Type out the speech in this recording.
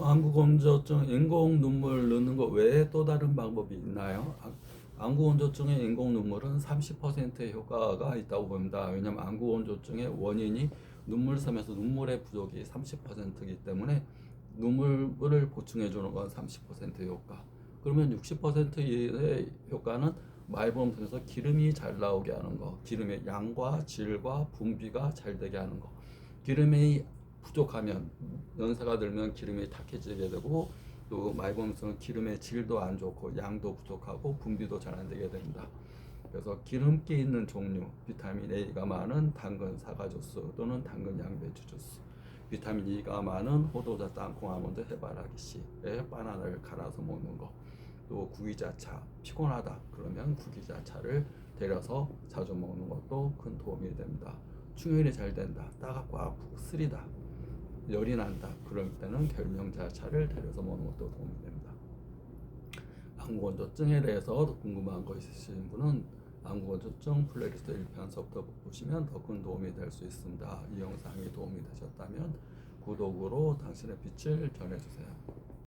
안구건조증 인공 눈물 넣는 거 외에 또 다른 방법이 있나요? 아, 안구건조증의 인공 눈물은 30%의 효과가 있다고 봅니다. 왜냐하면 안구건조증의 원인이 눈물섬에서 눈물의 부족이 30%이기 때문에 눈물을 보충해 주는 건 30%의 효과. 그러면 60%의 효과는 통해서 기름이 잘 나오게 하는 거, 기름의 양과 질과 분비가 잘 되게 하는 거. 기름이 부족하면 연세가 들면 기름이 탁해지게 되고 또 마이봄성은 기름의 질도 안 좋고 양도 부족하고 분비도 잘 안 되게 됩니다. 그래서 기름기 있는 종류, 비타민 A가 많은 당근 사과 주스 또는 당근 양배추 주스, 비타민 E가 많은 호두자 땅콩 아몬드 해바라기 씨에 바나나를 갈아서 먹는 거, 또 구기자차 피곤하다 그러면 구기자차를 데려서 자주 먹는 것도 큰 도움이 됩니다. 충혈이 잘 된다, 따갑고 아프고 쓰리다, 열이 난다 그럴 때는 결명자차를 데려서 먹는 것도 도움이 됩니다. 안구건조증에 대해서 더 궁금한 거 있으신 분은 안구건조증 플레이리스트 1편서부터 보시면 더 큰 도움이 될 수 있습니다. 이 영상이 도움이 되셨다면 구독으로 당신의 빛을 전해주세요.